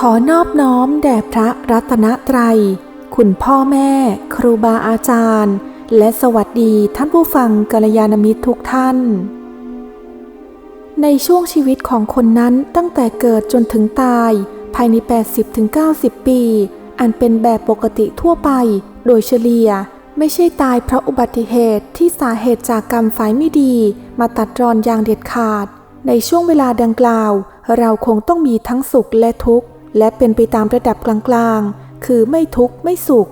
ขอนอบน้อมแด่พระรัตนตรัย คุณพ่อแม่ ครูบาอาจารย์ และสวัสดีท่านผู้ฟังกัลยาณมิตรทุกท่าน ในช่วงชีวิตของคนนั้นตั้งแต่เกิดจนถึงตาย ภายใน 80-90 ปี อันเป็นแบบปกติทั่วไป โดยเฉลี่ย ไม่ใช่ตายเพราะอุบัติเหตุที่สาเหตุจากกรรมฝ่ายไม่ดี มาตัดรอนอย่างเด็ดขาด ในช่วงเวลาดังกล่าว เราคงต้องมีทั้งสุขและทุกข์ และเป็นไปตามระดับกลางๆ คือไม่ทุกข์ไม่สุข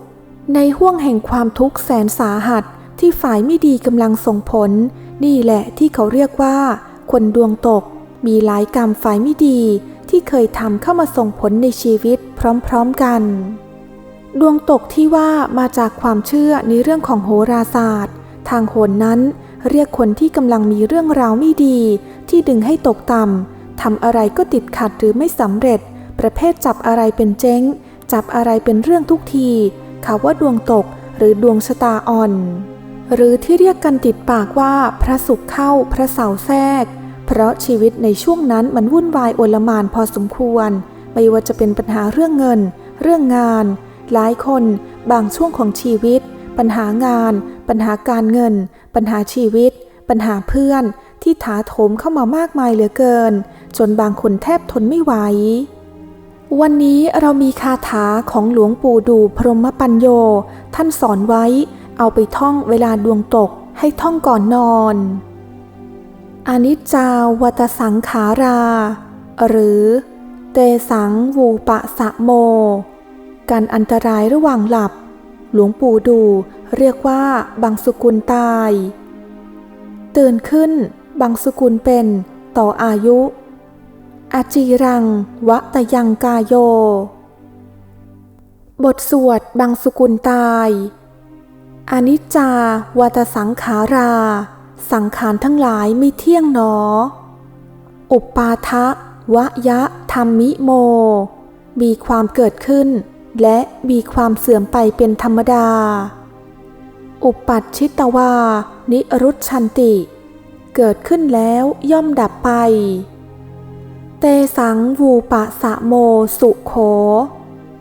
ในห้วงแห่งความทุกข์แสนสาหัสที่ฝ่ายไม่ดีกำลังส่งผล นี่แหละที่เขาเรียกว่า คนดวงตก มีหลายกรรมฝ่ายไม่ดี ที่เคยทำเข้ามาส่งผลในชีวิตพร้อมๆกัน ดวงตกที่ว่ามาจากความเชื่อในเรื่องของโหราศาสตร์ ทางโหนนั้น เรียกคนที่กำลังมีเรื่องราวไม่ดี ที่ดึงให้ตกต่ำทำอะไรก็ติดขัดหรือไม่สำเร็จ ประเภทจับอะไรเป็นเจ๊ง จับอะไรเป็นเรื่องทุกทีเขาว่าดวงตกหรือดวงชะตาอ่อน หรือที่เรียกกันติดปากว่าพระศุกร์เข้าพระเสาแทรก เพราะชีวิตในช่วงนั้นมันวุ่นวายโอลมานพอสมควร ไม่ว่าจะเป็นปัญหาเรื่องเงิน เรื่องงาน หลายคนบางช่วงของชีวิต ปัญหางาน ปัญหาการเงิน ปัญหาชีวิต ปัญหาเพื่อนที่ถาโถมเข้ามามากมายเหลือเกิน จนบางคนแทบทนไม่ไหว วันนี้เรามีคาถาของหลวงปู่ดูพรหมปัญโย ท่านสอนไว้ เอาไปท่องเวลาดวงตกให้ท่องก่อนนอน อนิจจาวัตสังขารา หรือ เตสังวูปะสะโม การอันตรายระหว่างหลับ หลวงปู่ดูเรียกว่าบางสุกุลตาย ตื่นขึ้นบางสุกุลเป็น ต่ออายุ อาจีรัง วะตะยังกาโย บทสวดบางสุกุลตาย อนิจจาวัตสังขารา สังขารทั้งหลายไม่เที่ยงหนอ อุปปาทะวะยะธรรมมิโม มีความเกิดขึ้น และมีความเสื่อมไปเป็นธรรมดา อุปปัชชิตวา นิรุชันติ เกิดขึ้นแล้วย่อมดับไป สังวูปะสะโมสุโข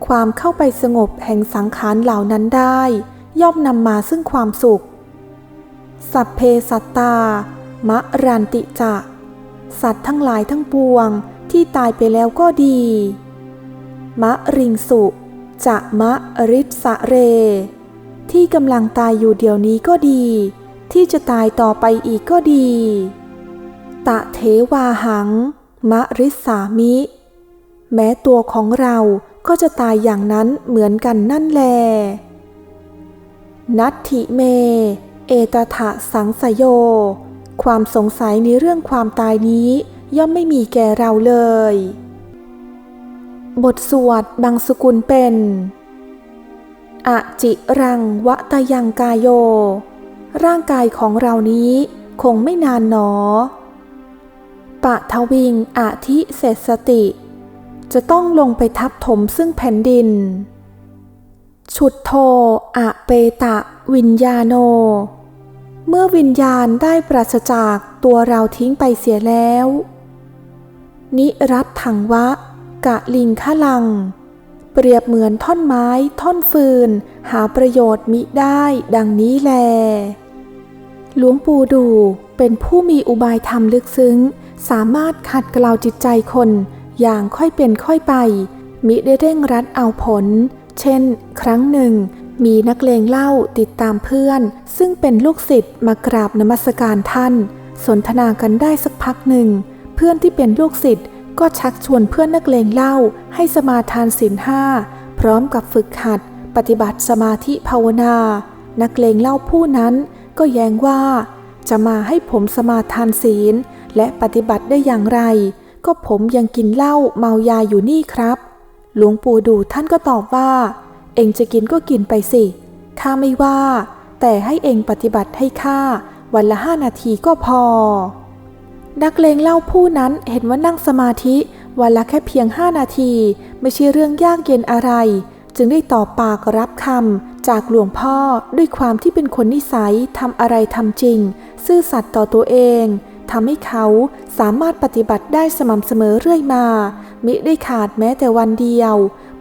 ความเข้าไปสงบแห่งสังขารเหล่านั้นได้ ย่อมนำมาซึ่งความสุข สัพเพสัตตามะรันติจะสัตว์ทั้งหลายทั้งปวงที่ตายไปแล้วก็ดี มะริงสุจะมะริสะเร ที่กำลังตายอยู่เดี๋ยวนี้ก็ดี ที่จะตายต่อไปอีกก็ดี ตะเทวาหัง มะริสามิ แม้ตัวของเราก็จะตายอย่างนั้นเหมือนกันนั่นแล นัตถิเม เอตถะสังสโย ความสงสัยในเรื่องความตายนี้ย่อมไม่มีแก่เราเลย บทสวดบางสกุลเป็นอจิรังวะตยังกายโย ร่างกายของเรานี้คงไม่นานหนอ ปะทวิงอาทิเศษสติ จะต้องลงไปทับถมซึ่งแผ่นดิน ฉุดโทอะเปตะวิญญาโน เมื่อวิญญาณได้ปราศจากตัวเราทิ้งไปเสียแล้ว นิรัตถังวะ กะลิงขลัง เปรียบเหมือนท่อนไม้ท่อนฟืน หาประโยชน์มิได้ดังนี้แล หลวงปู่ดูเป็นผู้มีอุบายธรรมลึกซึ้ง สามารถขัดเกลาจิตใจคนอย่างค่อยเป็นค่อยไป มิได้เร่งรัดเอาผล เช่น ครั้งหนึ่ง มีนักเลงเล่าติดตามเพื่อน ซึ่งเป็นลูกศิษย์มากราบนมัสการท่าน สนทนากันได้สักพักหนึ่ง เพื่อนที่เป็นลูกศิษย์ก็ชักชวนเพื่อนนักเลงเล่าให้สมาทานศีลห้าพร้อมกับฝึกหัด ปฏิบัติสมาธิภาวนา นักเลงเล่าผู้นั้นก็แย้งว่า จะมาให้ผมสมาทานศีล และปฏิบัติได้อย่างไร ก็ผมยังกินเหล้าเมายาอยู่นี่ครับ หลวงปู่ดูท่านก็ตอบว่า เองจะกินก็กินไปสิข้าไม่ว่า แต่ให้เองปฏิบัติให้ข้าวันละห้านาทีก็พอ นักเลงเล่าผู้นั้นเห็นว่านั่งสมาธิ วันละแค่เพียงห้านาที ไม่ใช่เรื่องยากเย็นอะไร จึงได้ตอบปากรับคำจากหลวงพ่อด้วยความที่เป็นคนนิสัยทำอะไรทำจริง ซื่อสัตย์ต่อตัวเอง ทำให้เขาสามารถปฏิบัติได้สม่ำเสมอเรื่อยมา มิได้ขาดแม้แต่วันเดียว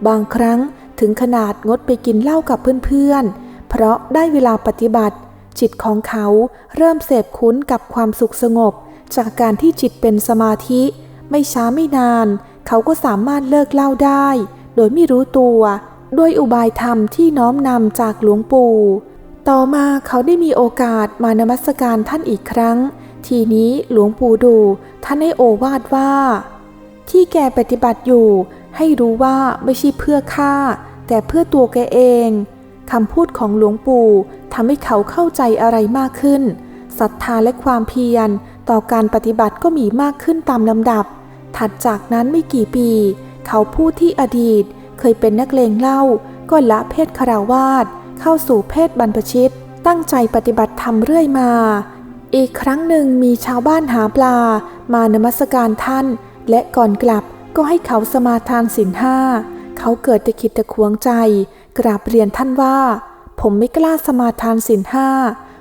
บางครั้งถึงขนาดงดไปกินเหล้ากับเพื่อนๆ เพราะได้เวลาปฏิบัติ จิตของเขาเริ่มเสพคุ้นกับความสุขสงบ จากการที่จิตเป็นสมาธิ ไม่ช้าไม่นาน เขาก็สามารถเลิกเหล้าได้ โดยไม่รู้ตัว ด้วยอุบายธรรมที่น้อมนำจากหลวงปู่ต่อมาเขาได้มีโอกาสมานมัสการท่านอีกครั้ง ทีนี้หลวงปู่ดูท่านให้โอวาดว่า ที่แกปฏิบัติอยู่ ให้รู้ว่าไม่ใช่เพื่อข้าแต่เพื่อตัวแกเองคำพูดของหลวงปู่ทำให้เขาเข้าใจอะไรมากขึ้นศรัทธาและความเพียรต่อการปฏิบัติก็มีมากขึ้นตามลำดับ ถัดจากนั้นไม่กี่ปี เขาผู้ที่อดีตเคยเป็นนักเลงเหล้าก็ละเพศคาราวาสเข้าสู่เพศบรรพชิต ตั้งใจปฏิบัติธรรมเรื่อยมา อีกครั้งหนึ่งมีชาวบ้านหาปลา มานมัสการท่าน และก่อนกลับก็ให้เขาสมาทานศีลห้า เขาเกิดตะขิดตะขวงใจ กราบเรียนท่านว่า ผมไม่กล้าสมาทานศีลห้า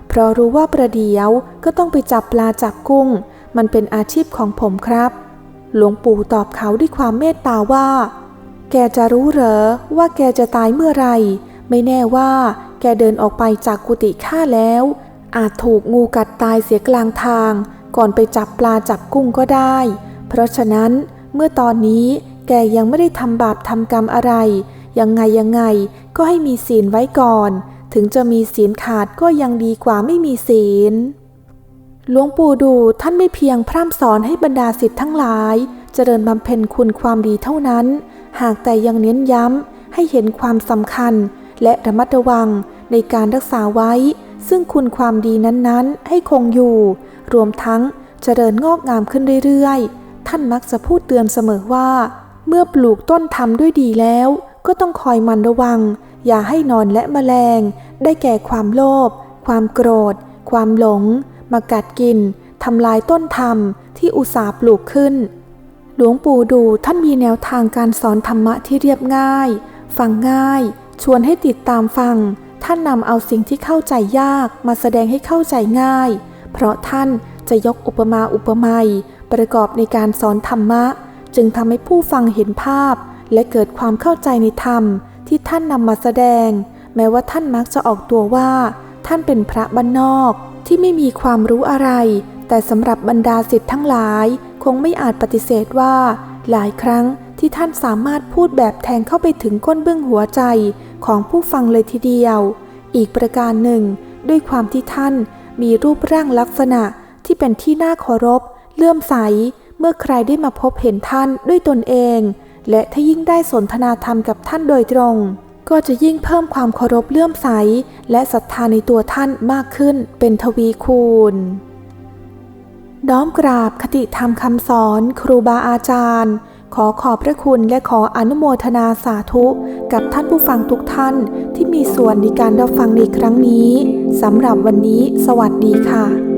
เพราะรู้ว่าประเดี๋ยวก็ต้องไปจับปลาจับกุ้ง มันเป็นอาชีพของผมครับ หลวงปู่ตอบเขาด้วยความเมตตาว่า แกจะรู้เหรอว่าแกจะตายเมื่อไร ไม่แน่ว่า แกเดินออกไปจากกุฏิข้าแล้ว อาจถูกงูกัดตายเสียกลางทาง ก่อนไปจับปลาจับกุ้งก็ได้ เพราะฉะนั้นเมื่อตอนนี้แกยังไม่ได้ทำบาปทำกรรมอะไร ยังไงยังไงก็ให้มีศีลไว้ก่อน ถึงจะมีศีลขาดก็ยังดีกว่าไม่มีศีล หลวงปู่ดูท่านไม่เพียงพร่ำสอนให้บรรดาสิทธิ์ทั้งหลาย เจริญบำเพ็ญคุณความดีเท่านั้น หากแต่ยังเน้นย้ำให้เห็นความสำคัญ และระมัดระวังในการรักษาไว้ ซึ่งคุณความดีนั้นๆ ให้คงอยู่ รวมทั้งเจริญงอกงามขึ้นเรื่อยๆ ท่านมักจะพูดเตือนเสมอว่า เมื่อปลูกต้นทำด้วยดีแล้ว ก็ต้องคอยมันระวัง อย่าให้นอนและแมลง ได้แก่ความโลภความโกรธ ความหลง มากัดกินทำลายต้นธรรมที่อุตสาห์ปลูกขึ้น หลวงปู่ดูท่านมีแนวทางการสอนธรรมะที่เรียบง่าย ฟังง่าย ชวนให้ติดตามฟัง ท่านนำเอาสิ่งที่เข้าใจยากมาแสดงให้เข้าใจง่าย เพราะท่านจะยกอุปมาอุปไมยประกอบในการสอนธรรมะ จึงทำให้ผู้ฟังเห็นภาพ และเกิดความเข้าใจในธรรมที่ท่านนำมาแสดง แม้ว่าท่านมักจะออกตัวว่า ท่านเป็นพระบ้านนอกที่ไม่มีความรู้อะไร แต่สำหรับบรรดาสิทธิ์ทั้งหลาย คงไม่อาจปฏิเสธว่า หลายครั้ง ที่ท่านสามารถพูดแบบแทงเข้าไปถึงก้นเบื้องหัวใจของผู้ฟังเลยทีเดียว อีกประการหนึ่ง ด้วยความที่ท่านมีรูปร่างลักษณะที่เป็นที่น่าเคารพ เลื่อมใส เมื่อใครได้มาพบเห็นท่านด้วยตนเอง และถ้ายิ่งได้สนทนาธรรมกับท่านโดยตรง ก็จะยิ่งเพิ่มความเคารพเลื่อมใส และศรัทธาในตัวท่านมากขึ้นเป็นทวีคูณน้อมกราบคติธรรมคำสอน ครูบาอาจารย์ ขอขอบพระคุณและขออนุโมทนาสาธุกับท่านผู้ฟังทุกท่านที่มีส่วนในการรับฟังในครั้งนี้สำหรับวันนี้ สวัสดีค่ะ